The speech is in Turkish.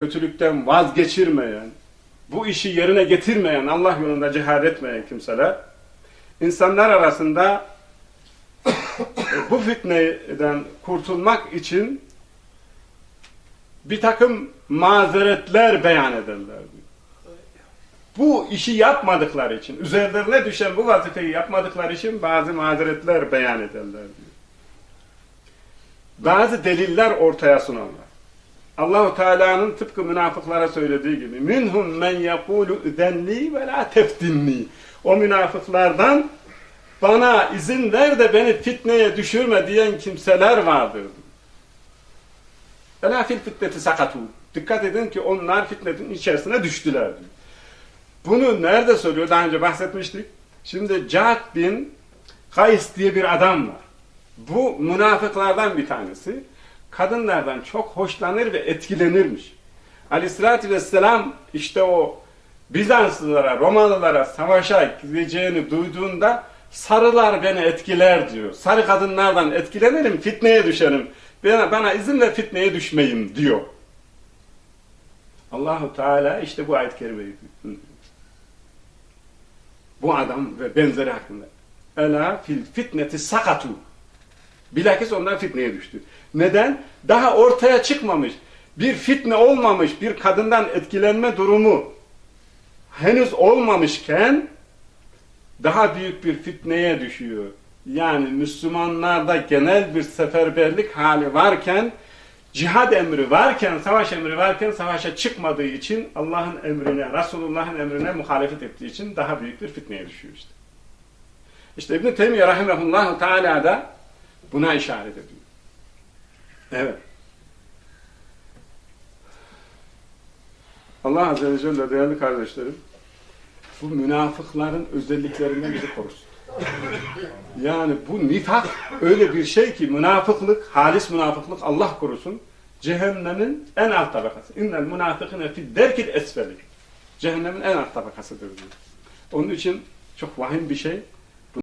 kötülükten vazgeçirmeyen, bu işi yerine getirmeyen, Allah yolunda cihad etmeyen kimseler, insanlar arasında bu fitneden kurtulmak için bir takım mazeretler beyan ederler. Bu işi yapmadıkları için, üzerlerine düşen bu vazifeyi yapmadıkları için bazı mazeretler beyan ederler. Bazı deliller ortaya sunarlar. Allahu Teala'nın tıpkı münafıklara söylediği gibi minhum men yekulu üdenli ve la teftinni. O münafıklardan bana izin ver de beni fitneye düşürme diyen kimseler vardır. Ela fil fitneti sakatu. Dikkat edin ki onlar fitnetin içerisine düştüler. Bunu nerede söylüyor? Daha önce bahsetmiştik. Şimdi Cad bin Kays diye bir adam var. Bu münafıklardan bir tanesi. Kadınlardan çok hoşlanır ve etkilenirmiş. Aleyhissalatü vesselam işte o Bizanslılara, Romalılara savaşa gideceğini duyduğunda sarılar beni etkiler diyor. Sarı kadınlardan etkilenirim, fitneye düşerim. Bana, bana izin ver fitneye düşmeyeyim diyor. Allahu Teala işte bu ayet-i kerimeyi bu adam ve benzeri hakkında. Ela fil fitneti sakatu. Bilakis ondan fitneye düştü. Neden? Daha ortaya çıkmamış, bir fitne olmamış, bir kadından etkilenme durumu henüz olmamışken daha büyük bir fitneye düşüyor. Yani Müslümanlarda genel bir seferberlik hali varken, cihad emri varken, savaş emri varken savaşa çıkmadığı için Allah'ın emrine, Resulullah'ın emrine muhalefet ettiği için daha büyük bir fitneye düşüyor işte. İşte İbn-i Teymiye Rahimehullahu Teala da buna işaret ediyor. Evet. Allah Azze ve Celle değerli kardeşlerim bu münafıkların özelliklerinden bizi korusun. Yani bu nifak öyle bir şey ki münafıklık, halis münafıklık Allah korusun cehennemin en alt tabakası. İnnel münafıkine fi derkil esfeli. Cehennemin en alt tabakasıdır diyor. Onun için çok vahim bir şey.